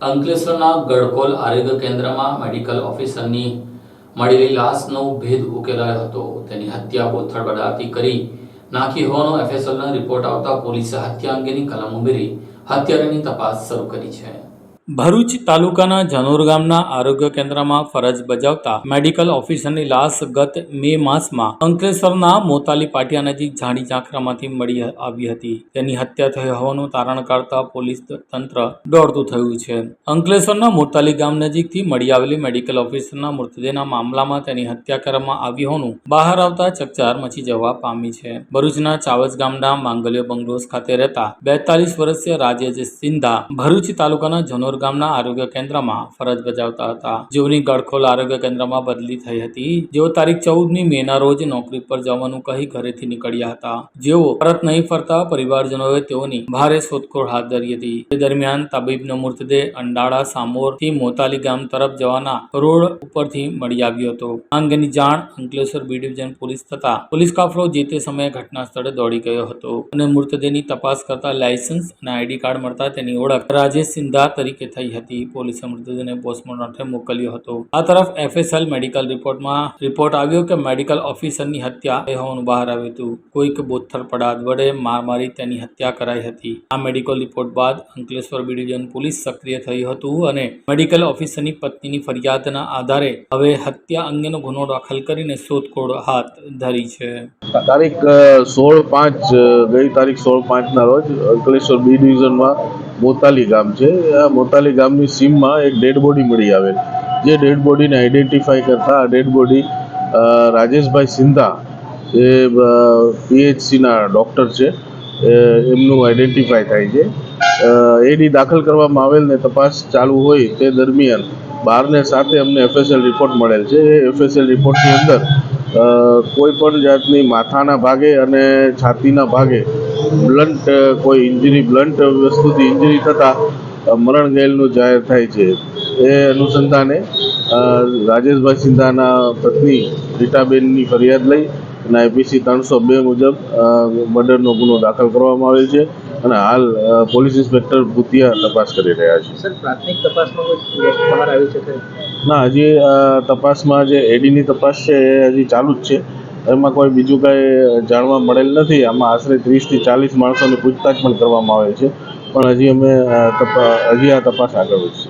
અંકલેશ્વરના ગડકોલ આરોગ્ય કેન્દ્રમાં મેડિકલ ઓફિસરની મળેલી લાશનો ભેદ ઉકેલાયો હતો. તેની હત્યા બોથડ બડાતી કરી નાખી હોવાનો એફએસએલનો રિપોર્ટ આવતા પોલીસે હત્યા અંગેની કલમ ઉમેરી હત્યારાની તપાસ શરૂ કરી છે. ભરૂચ તાલુકાના જનોર ગામના આરોગ્ય કેન્દ્રમાં ફરજ બજાવતા મેડિકલ ઓફિસરની લાશ ગત મે માસમાં અંકલેશ્વરના મોતાલી પાટિયા નજીક ઝાડી ઝાંખરામાંથી મળી આવી હતી. તેની હત્યા થઈ હોવાનું તારણ કાઢતા પોલીસ તંત્ર દોડતું થયું છે. અંકલેશ્વરના મોતાલી ગામ નજીકથી મળી આવેલી મેડિકલ ઓફિસરના મૃતદેહના મામલામાં તેની હત્યા કરવામાં આવી હોવાનું બહાર આવતા ચકચાર મચી જવા પામી છે. ભરૂચના ચાવજ ગામના માંગલ્ય બંગલોઝ ખાતે રહેતા બેતાલીસ વર્ષીય રાજેશ સિંધા ભરૂચ તાલુકાના જનોર ગામના આરોગ્ય કેન્દ્રમાં ફરજ બજાવતા હતા. જેઓની ગડખોલ આરોગ્ય કેન્દ્રમાં બદલી થઈ હતી. જેઓ તારીખ ચૌદમી મેના રોજ નોકરી પર જવાનું કહી ઘરેથી નીકળ્યા હતા. જેઓ પરત નહીં ફરતા પરિવારજનોએ તેઓની ભારે શોધખોળ હાથ ધરી હતી. તે દરમિયાન તબીબનો મૃતદેહ અંડાળા સામોરથી મોતાલી ગામ તરફ જવાના રોડ ઉપરથી મળી આવ્યો હતો. આ અંગેની જાણ અંકલેશ્વર બી ડિવિઝન પોલીસ થતા પોલીસ કાફલો જે તે સમયે ઘટના સ્થળે દોડી ગયો હતો. અને મૃતદેહની તપાસ કરતા લાયસન્સ અને આઈડી કાર્ડ મળતા તેની ઓળખ રાજેશ સિંધા તરીકે થઈ હતી. પોલીસે મૃતદેહને પોસ્ટમોર્ટમ મોકલ્યો હતો. આ તરફ એફએસએલ મેડિકલ રિપોર્ટમાં રિપોર્ટ આવ્યો કે મેડિકલ ઓફિસરની હત્યા એ હોવાનું બહાર આવ્યું હતું. કોઈક બોથર પડાદ વડે માર મારી તેની હત્યા કરાઈ હતી. આ મેડિકલ રિપોર્ટ બાદ અંકલેશ્વર બી ડિવિઝન પોલીસ સક્રિય થઈ હતું અને મેડિકલ ઓફિસરની પત્નીની ફરિયાદના આધારે હવે હત્યા અંગેનો ગુનો દાખલ કરીને શોધખોળ હાથ ધરી છે. તારીખ સોળ પાંચ ગઈ તારીખ સોળ પાંચના રોજ અંકલેશ્વર બી ડિવિઝનમાં મોતાલી ગામ છે. આ મોતાલી ગામની સીમમાં એક ડેડ બોડી મળી આવેલ. જે ડેડ બોડીને આઈડેન્ટિફાઈ કરતા આ ડેડ બોડી રાજેશભાઈ સિંધા, એ પીએચસીના ડૉક્ટર છે. એમનું આઈડેન્ટિફાઈ થાય છે. એડી દાખલ કરવામાં આવેલ ને તપાસ ચાલુ હોય તે દરમિયાન બારને સાથે અમને એફએસએલ રિપોર્ટ મળેલ છે. એ એફએસએલ રિપોર્ટની અંદર કોઈ પણ જાતની માથાના ભાગે અને છાતીના ભાગે બ્લન્ટ કોઈ ઇન્જરી બ્લન્ટ વસ્તુથી ઇન્જરી થતાં મરણ ગયેલનું જાહેર થાય છે. એ અનુસંધાને રાજેશભાઈ સિંધાના પત્ની રીટાબેનની ફરિયાદ લઈ અને આઈપીસી ત્રણસો બે મુજબ મર્ડરનો ગુનો દાખલ કરવામાં આવેલ છે અને હાલ પોલીસ ઇન્સ્પેક્ટર ભૂતિયા તપાસ કરી રહ્યા છે. સર પ્રાથમિક તપાસમાં કોઈ બહાર આવી છે ના હજી તપાસમાં જે એડીની તપાસ છે એ હજી ચાલુ જ છે. એમાં કોઈ બીજું કાંઈ જાણવા મળેલ નથી. આમાં આશરે ત્રીસથી ચાલીસ માણસોની પૂછતાછ પણ કરવામાં આવે છે. પણ હજી અમે હજી આ તપાસ આગળ વધશે.